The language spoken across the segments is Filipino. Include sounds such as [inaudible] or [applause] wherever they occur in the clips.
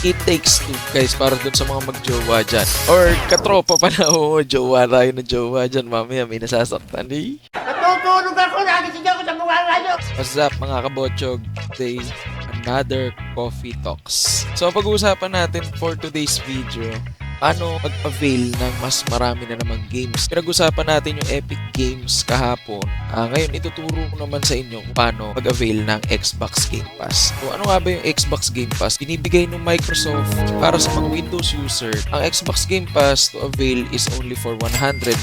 It Takes Two, guys, para dun sa mga magjowa dyan. Or katropa pa na, oo, jowa tayo na jowa dyan. Mamaya may nasasaktan eh. Natutulog ako, nagising ako sa mga radyo. What's up mga kabochog? Today, another Coffee Talks. So, pag-uusapan natin for today's video, ano mag-avail ng mas marami na namang games. Pinag-usapan natin yung Epic Games kahapon. Ah, ngayon, ituturo ko naman sa inyo paano mag-avail ng Xbox Game Pass. So, ano nga ba yung Xbox Game Pass? Binibigay ng Microsoft para sa mga Windows user. Ang Xbox Game Pass to avail is only for 119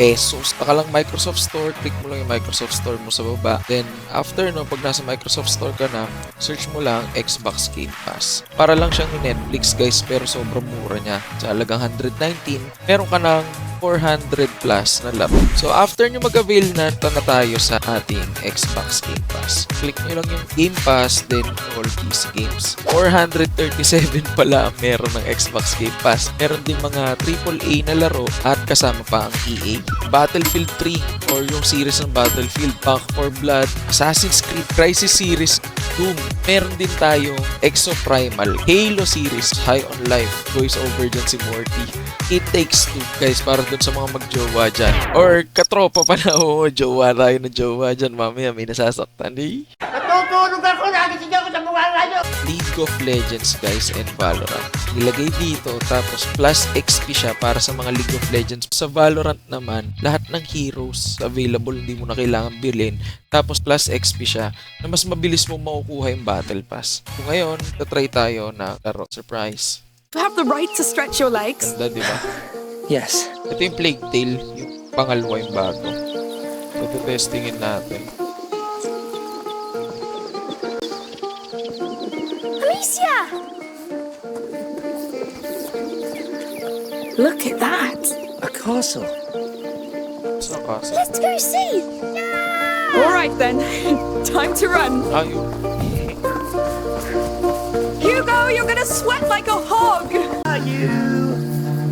pesos. Taka lang Microsoft Store, click mo lang yung Microsoft Store mo sa baba. Then, after no, pag nasa Microsoft Store ka na, search mo lang Xbox Game Pass. Para lang siyang Netflix guys, pero sobrang mura niya. Sa halagang 119, meron ka ng 400 plus na laro. So after nyo mag-avail na, ito na tayo sa ating Xbox Game Pass. Click nyo lang yung Game Pass, then all PC games. 437 [laughs] pala meron ng Xbox Game Pass. Meron din mga AAA na laro at kasama pa ang EA. Battlefield 3 or yung series ng Battlefield, Back 4 Blood, Assassin's Creed, Crisis Series, Doom. Meron din tayong Exo Primal, Halo series, High on Life, voice over dyan si Morty. It Takes Two, guys, para dun sa mga magjowa dyan. Or katropa pa na, [laughs] oo, jowa tayo na jowa dyan. Mamaya may nasasaktan eh. Natutulog ako, nagising ako sa mga radyo. League of Legends guys and Valorant. Nilagay dito tapos plus XP siya para sa mga League of Legends. Sa Valorant naman, lahat ng heroes available hindi mo na kailangan bilhin. Tapos plus XP siya na mas mabilis mo makukuha yung Battle Pass. So ngayon, tatry tayo na laro. Surprise. You have the right to stretch your legs. Ganda, di ba? Yes. Ito yung Plague Tale, yung pangalawa yung bago. Ito testingin natin. Alicia! Look at that. A castle. Sa kasi. Let's go see. All right then. [laughs] Time to run. Ayun. Hugo, you're gonna sweat like a hog. Are you?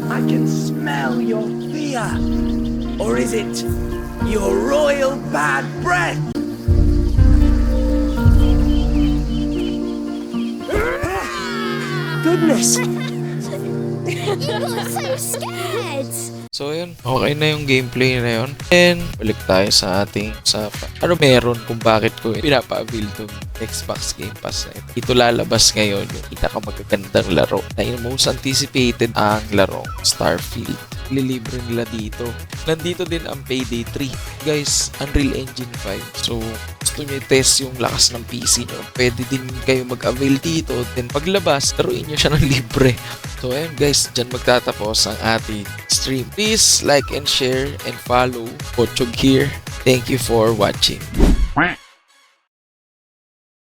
I can smell your fear. Or is it your royal bad breath? Goodness. You look so scared. So yun, okay na yung gameplay na yun. And balik tayo sa ating usapan. Ano meron kung bakit ko pinapa-avail tong Xbox Game Pass na ito. Ito lalabas ngayon yung pinakamagagandang laro na yung most anticipated ang laro, Starfield. Lilibre nila dito. Nandito din ang Payday 3. Guys, Unreal Engine 5. So, gusto nyo i-test yung lakas ng PC nyo, pwede din kayo mag-avail dito. Then paglabas, laruin nyo siya ng libre. So ayun guys, dyan magtatapos ang ating stream. Please like and share and follow Pochog here. Thank you for watching.